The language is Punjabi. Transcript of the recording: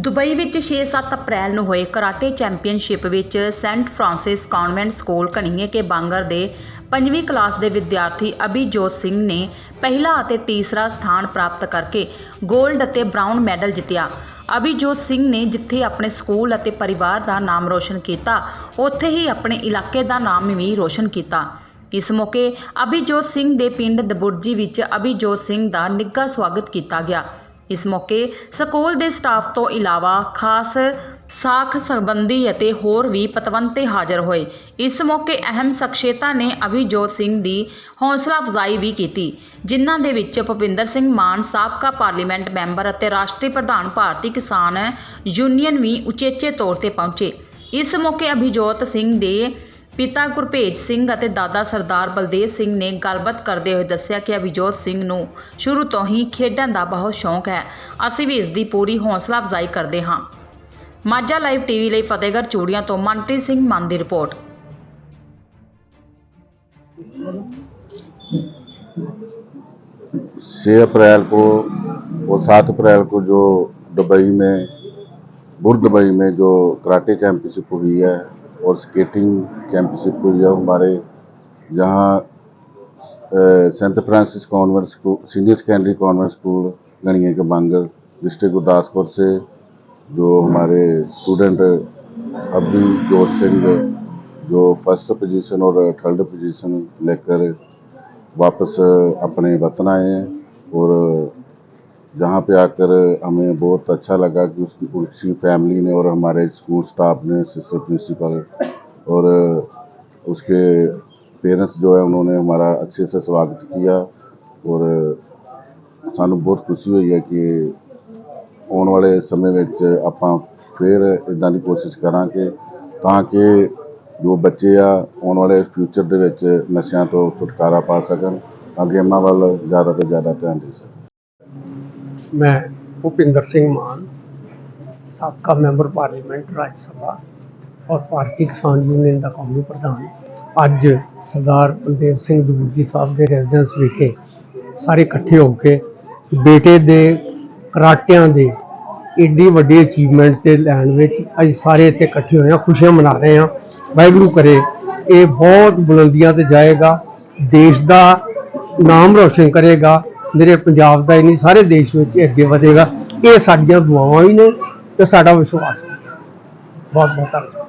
ਦੁਬਈ ਵਿੱਚ 6-7 ਅਪ੍ਰੈਲ ਨੂੰ ਹੋਏ ਕਰਾਟੇ ਚੈਂਪੀਅਨਸ਼ਿਪ ਵਿੱਚ saint Francis convent school Kaniye Ke Bangar ਦੇ ਪੰਜਵੀਂ ਕਲਾਸ ਦੇ ਵਿਦਿਆਰਥੀ ਅਭਿਜੋਤ ਸਿੰਘ ਨੇ ਪਹਿਲਾ ਅਤੇ ਤੀਸਰਾ ਸਥਾਨ ਪ੍ਰਾਪਤ ਕਰਕੇ 골ਡ ਅਤੇ ਬ੍ਰਾਊਨ ਮੈਡਲ ਜਿੱਤਿਆ। ਅਭਿਜੋਤ ਸਿੰਘ ਨੇ ਜਿੱਥੇ ਆਪਣੇ ਸਕੂਲ ਅਤੇ ਪਰਿਵਾਰ ਦਾ ਨਾਮ ਰੋਸ਼ਨ ਕੀਤਾ, ਉੱਥੇ ਹੀ ਆਪਣੇ ਇਲਾਕੇ ਦਾ ਨਾਮ ਵੀ ਰੋਸ਼ਨ ਕੀਤਾ। ਇਸ ਮੌਕੇ ਅਭਿਜੋਤ ਸਿੰਘ ਦੇ ਪਿੰਡ ਦਬੁਰਜੀ ਵਿੱਚ ਅਭਿਜੋਤ ਸਿੰਘ ਦਾ ਨਿੱਘਾ ਸਵਾਗਤ ਕੀਤਾ ਗਿਆ। ਇਸ ਮੌਕੇ ਸਕੂਲ ਦੇ ਸਟਾਫ ਤੋਂ ਇਲਾਵਾ ਖਾਸ ਸਾਖ ਸੰਬੰਧੀ ਅਤੇ ਹੋਰ ਵੀ ਪਤਵੰਤੇ ਹਾਜ਼ਰ ਹੋਏ। ਇਸ ਮੌਕੇ ਅਹਿਮ ਸ਼ਖਸੀਅਤਾਂ ਨੇ ਅਭਿਜੋਤ ਸਿੰਘ ਦੀ ਹੌਸਲਾ ਅਫਜ਼ਾਈ ਵੀ ਕੀਤੀ, ਜਿਨ੍ਹਾਂ ਦੇ ਵਿੱਚ ਭੁਪਿੰਦਰ ਸਿੰਘ ਮਾਨ, ਸਾਬਕਾ ਪਾਰਲੀਮੈਂਟ ਮੈਂਬਰ ਅਤੇ ਰਾਸ਼ਟਰੀ ਪ੍ਰਧਾਨ ਭਾਰਤੀ ਕਿਸਾਨ ਯੂਨੀਅਨ ਵੀ ਉਚੇਚੇ ਤੌਰ ਤੇ ਪਹੁੰਚੇ। ਇਸ ਮੌਕੇ ਅਭਿਜੋਤ ਸਿੰਘ ਦੇ ਪਿਤਾ ਗੁਰਭੇਜ ਸਿੰਘ ਅਤੇ ਦਾਦਾ ਸਰਦਾਰ ਬਲਦੇਵ ਸਿੰਘ ਨੇ ਗੱਲਬਾਤ ਕਰਦੇ ਹੋਏ ਦੱਸਿਆ ਕਿ ਅਭਿਜੋਤ ਸਿੰਘ ਨੂੰ ਸ਼ੁਰੂ ਤੋਂ ਹੀ ਖੇਡਾਂ ਦਾ ਬਹੁਤ ਸ਼ੌਂਕ ਹੈ ਅਸੀਂ ਵੀ ਇਸ ਦੀ ਪੂਰੀ ਹੌਸਲਾ ਅਫਜ਼ਾਈ ਕਰਦੇ ਹਾਂ ਮਾਝਾ ਲਾਈਵ ਟੀਵੀ ਲਈ ਫਤਿਹਗੜ੍ਹ ਚੂੜੀਆਂ ਤੋਂ ਮਨਪ੍ਰੀਤ ਸਿੰਘ ਮੰਨ ਦੀ ਰਿਪੋਰਟ 6 अप्रैल को और 7 अप्रैल को जो दुबई में बुर दुबई में जो कराटे चैंपियनशिप हुई है और स्केटिंग चैंपियनशिप को है हमारे जहाँ saint Francis convent school senior secondary convent school Ganiya Ke Bangal district Gurdaspur से जो हमारे स्टूडेंट अभी जोत सिंह जो फ़र्स्ट पोजीशन और थर्ड पोजीशन लेकर वापस अपने वतन आए हैं और जहाँ पे आकर हमें बहुत अच्छा लगा कि उस उसकी फैमिली ने और हमारे स्कूल स्टाफ ने सिस्टर प्रिंसिपल और उसके पेरेंट्स जो है उन्होंने हमारा अच्छे से स्वागत किया और ਸਾਨੂੰ ਬਹੁਤ ਖੁਸ਼ੀ ਹੋਈ ਹੈ ਕਿ ਆਉਣ ਵਾਲੇ ਸਮੇਂ ਵਿੱਚ ਆਪਾਂ ਫਿਰ ਇਦਾਂ ਦੀ ਕੋਸ਼ਿਸ਼ ਕਰਾਂਗੇ ਤਾਂ ਕਿ ਜੋ ਬੱਚੇ ਆ ਆਉਣ ਵਾਲੇ ਫਿਊਚਰ ਦੇ ਵਿੱਚ ਨਸ਼ਿਆਂ ਤੋਂ ਛੁਟਕਾਰਾ ਪਾ ਸਕਣ ਤਾਂ ਗੇਮਾਂ ਵੱਲ ਜ਼ਿਆਦਾ ਤੋਂ ਜ਼ਿਆਦਾ ਧਿਆਨ ਦੇ ਸਕਣ ਮੈਂ ਭੁਪਿੰਦਰ ਸਿੰਘ ਮਾਨ, ਸਾਬਕਾ ਮੈਂਬਰ ਪਾਰਲੀਮੈਂਟ ਰਾਜ ਸਭਾ ਔਰ ਭਾਰਤੀ ਕਿਸਾਨ ਯੂਨੀਅਨ ਦਾ ਕੌਮੀ ਪ੍ਰਧਾਨ। ਅੱਜ ਸਰਦਾਰ ਬਲਦੇਵ ਸਿੰਘ ਦੂਜੀ ਸਾਹਿਬ ਦੇ ਰੈਜ਼ੀਡੈਂਸ ਵਿਖੇ ਸਾਰੇ ਇਕੱਠੇ ਹੋ ਕੇ ਬੇਟੇ ਦੇ ਕਰਾਟਿਆਂ ਦੇ ਏਡੀ ਵੱਡੀ ਅਚੀਵਮੈਂਟ ਤੇ ਲੈਣ ਵਿੱਚ ਅੱਜ ਸਾਰੇ ਇੱਥੇ ਇਕੱਠੇ ਹੋਏ ਹਾਂ, ਖੁਸ਼ੀਆਂ ਮਨਾ ਰਹੇ ਹਾਂ। ਵਾਹਿਗੁਰੂ ਕਰੇ, ਇਹ ਬਹੁਤ ਬੁਲੰਦੀਆਂ ਤੇ ਜਾਏਗਾ, ਦੇਸ਼ ਦਾ ਨਾਮ ਰੋਸ਼ਨ ਕਰੇਗਾ। ਮੇਰੇ ਪੰਜਾਬ ਦਾ ਹੀ ਨਹੀਂ, ਸਾਰੇ ਦੇਸ਼ ਵਿੱਚ ਇਹ ਅੱਗੇ ਵਧੇਗਾ। ਇਹ ਸਾਡੀਆਂ ਦੁਆਵਾਂ ਹੀ ਨੇ ਤੇ ਸਾਡਾ ਵਿਸ਼ਵਾਸ ਹੈ। ਬਹੁਤ ਬਹੁਤ ਧੰਨਵਾਦ।